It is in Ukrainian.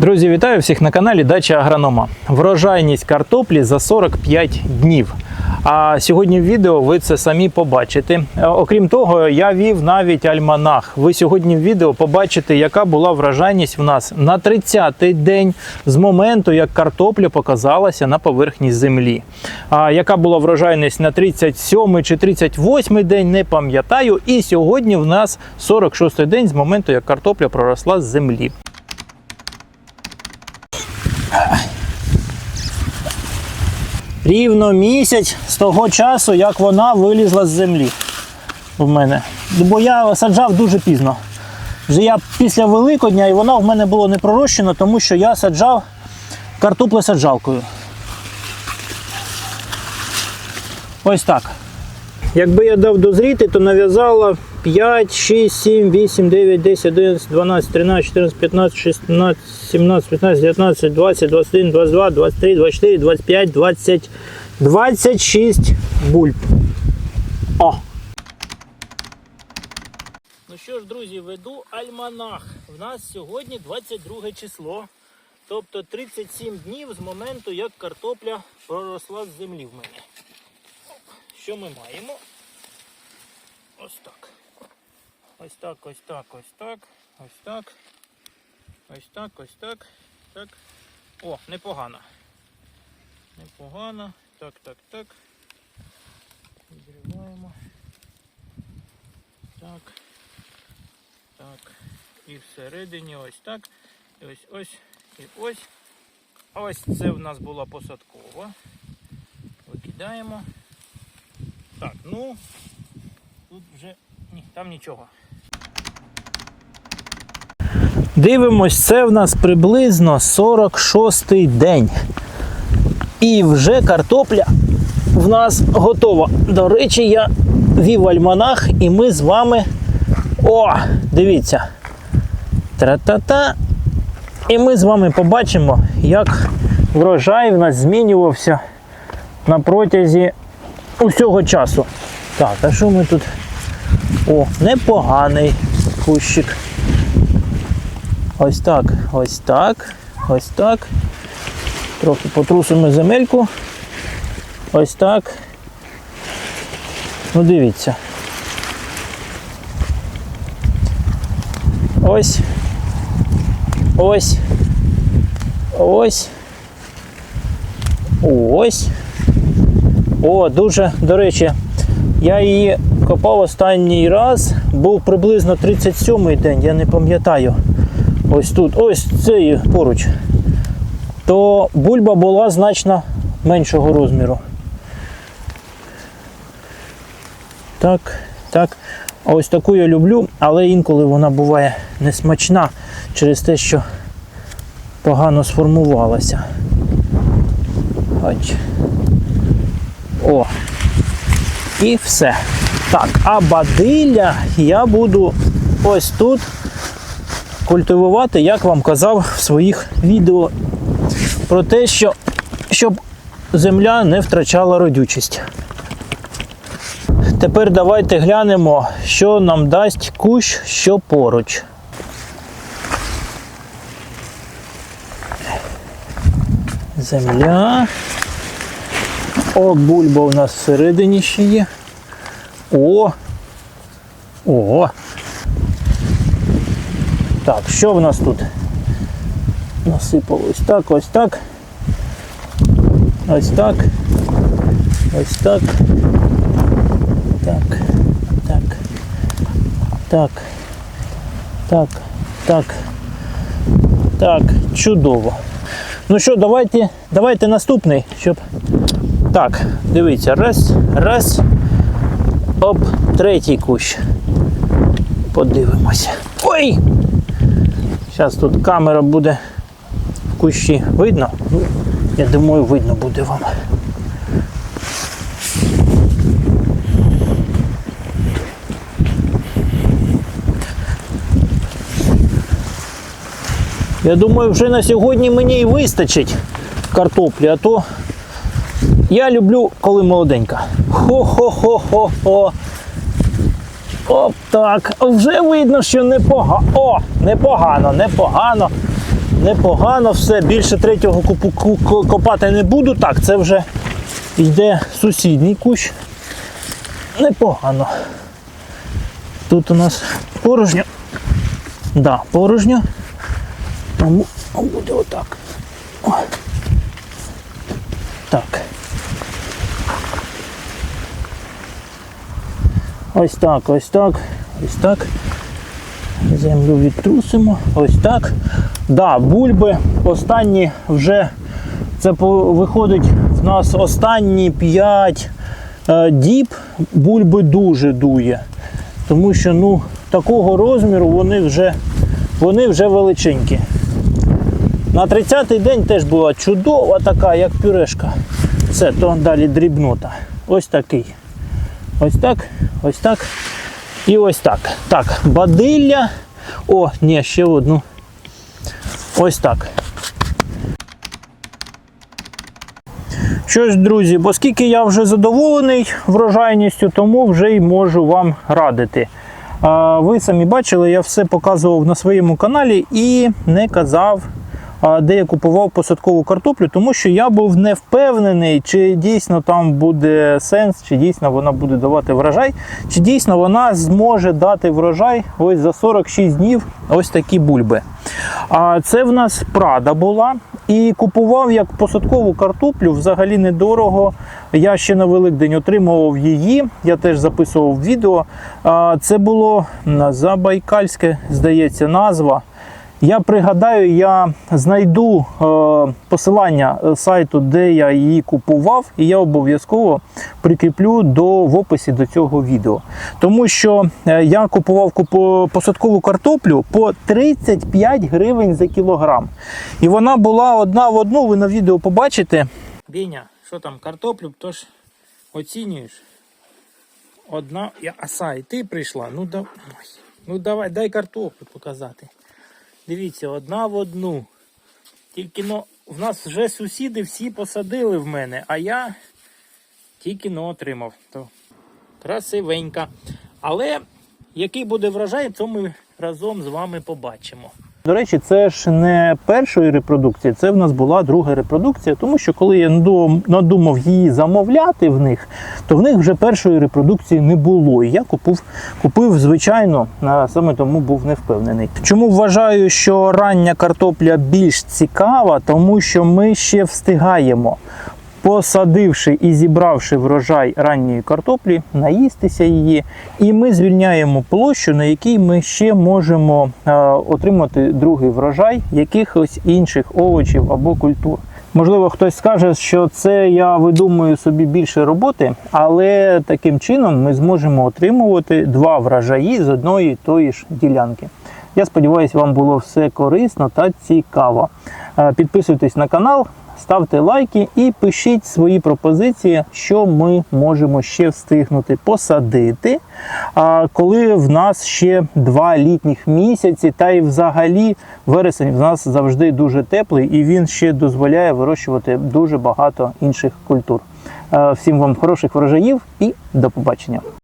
Друзі, вітаю всіх на каналі Дача Агронома. Врожайність картоплі за 45 днів. А сьогодні в відео ви це самі побачите. Е, Окрім того, я вів навіть альманах. Ви сьогодні в відео побачите, яка була врожайність в нас на 30-й день з моменту, як картопля показалася на поверхні землі. А яка була врожайність на 37 чи 38 день, не пам'ятаю. І сьогодні в нас 46 день з моменту, як картопля проросла з землі. Рівно місяць з того часу, як вона вилізла з землі в мене. Бо я саджав дуже пізно. Вже я після Великодня і вона в мене було не пророщена, тому що я саджав картоплесаджалкою. Ось так. Якби я дав дозріти, то нав'язала 5, 6, 7, 8, 9, 10, 11, 12, 13, 14, 15, 16, 17, 15, 19, 20, 21, 22, 23, 24, 25, 20, 26 бульб. О! Ну що ж, друзі, веду альманах. В нас сьогодні 22 число. Тобто 37 днів з моменту, як картопля проросла з землі в мене. Що ми маємо? Ось так. Ось так, ось так, ось так, ось так. Ось так, ось так. Так. О, непогано. Непогано. Так, так, так. Відриваємо. Так. Так. І всередині ось так. І ось ось. І ось. Ось це в нас була посадкова. Викидаємо. Так, ну тут вже ні, там нічого. Дивимось, це в нас приблизно 46-й день. І вже картопля в нас готова. До речі, я вів альманах, і ми з вами. О, дивіться. Тра-та-та. І ми з вами побачимо, як врожай в нас змінювався на протязі усього часу. Так, а що ми тут? О, непоганий кущик. Ось так, ось так, ось так. Трохи потрусимо земельку. Ось так. Ну дивіться. Ось. Ось. Ось. Ось. О, дуже, до речі, я її копав останній раз, був приблизно 37-й день, я не пам'ятаю. Ось тут, ось цей поруч. То бульба була значно меншого розміру. Так, так. Ось таку я люблю, але інколи вона буває несмачна через те, що погано сформувалася. Ось. О. І все. Так, а бадилля я буду ось тут культивувати, як вам казав в своїх відео про те, що щоб земля не втрачала родючість. Тепер давайте глянемо, що нам дасть кущ, що поруч. Земля. О, бульба у нас всередині ще є. О! О! Так, що в нас тут? Насипало ось так, ось так. Ось так. Ось так. Так. Так. Так. Так. Так. Так. Чудово. Ну що, давайте, давайте наступний, щоб. Так, дивіться, раз, раз. Оп, третій кущ. Подивимося. Ой! Зараз тут камера буде в кущі видно. Ну, я думаю, видно буде вам. Я думаю, вже на сьогодні мені і вистачить картоплі, а то я люблю, коли молоденька. Хо-хо-хо-хо-хо. Оп, так. Вже видно, що непогано. О, непогано, непогано. Непогано все. Більше третього купу- копати не буду. Так, це вже йде сусідній кущ. Непогано. Тут у нас порожньо. Да, порожньо. Тому буде отак. О. Так. Ось так, ось так, ось так. Землю відтрусимо. Ось так. Да, бульби останні вже це виходить в нас останні 5 е, діб бульби дуже дує. Тому що ну, такого розміру вони вже, вони вже величенькі. На 30-й день теж була чудова така, як пюрешка. Все, то далі дрібнота. Ось такий. Ось так, ось так і ось так. Так, бадилля. О, ні, ще одну. Ось так. Що ж, друзі, оскільки я вже задоволений врожайністю, тому вже й можу вам радити. Ви самі бачили, я все показував на своєму каналі і не казав, де я купував посадкову картоплю, тому що я був не впевнений, чи дійсно там буде сенс, чи дійсно вона буде давати врожай, чи дійсно вона зможе дати врожай ось за 46 днів ось такі бульби. А це в нас Прада була. І купував як посадкову картоплю взагалі недорого. Я ще на Великдень отримував її. Я теж записував відео. Це було Забайкальське, здається, назва. Я пригадаю, я знайду е, посилання е, сайту, де я її купував, і я обов'язково прикріплю до, в описі до цього відео. Тому що е, я купував купу, посадкову картоплю по 35 гривень за кілограм. І вона була одна в одну, ви на відео побачите. Біня, що там, картоплю, тож оцінюєш? Одна, я, аса, і ти прийшла. Ну, да, ну давай, дай картоплю показати. Дивіться, одна в одну. Тільки но в нас вже сусіди всі посадили в мене, а я тільки но отримав. То красивенька. Але який буде врожай, то ми разом з вами побачимо. До речі, це ж не першої репродукції, це в нас була друга репродукція, тому що коли я надумав її замовляти в них, то в них вже першої репродукції не було. І я купив, купив звичайно, саме тому був не впевнений. Чому вважаю, що рання картопля більш цікава, тому що ми ще встигаємо. Посадивши і зібравши врожай ранньої картоплі, наїстися її, і ми звільняємо площу, на якій ми ще можемо е, отримати другий врожай якихось інших овочів або культур. Можливо, хтось скаже, що це я видумую собі більше роботи, але таким чином ми зможемо отримувати два врожаї з одної тої ж ділянки. Я сподіваюся, вам було все корисно та цікаво. Е, Підписуйтесь на канал, ставте лайки і пишіть свої пропозиції, що ми можемо ще встигнути посадити. Коли в нас ще два літніх місяці, та й взагалі вересень в нас завжди дуже теплий і він ще дозволяє вирощувати дуже багато інших культур. Е, Всім вам хороших врожаїв і до побачення.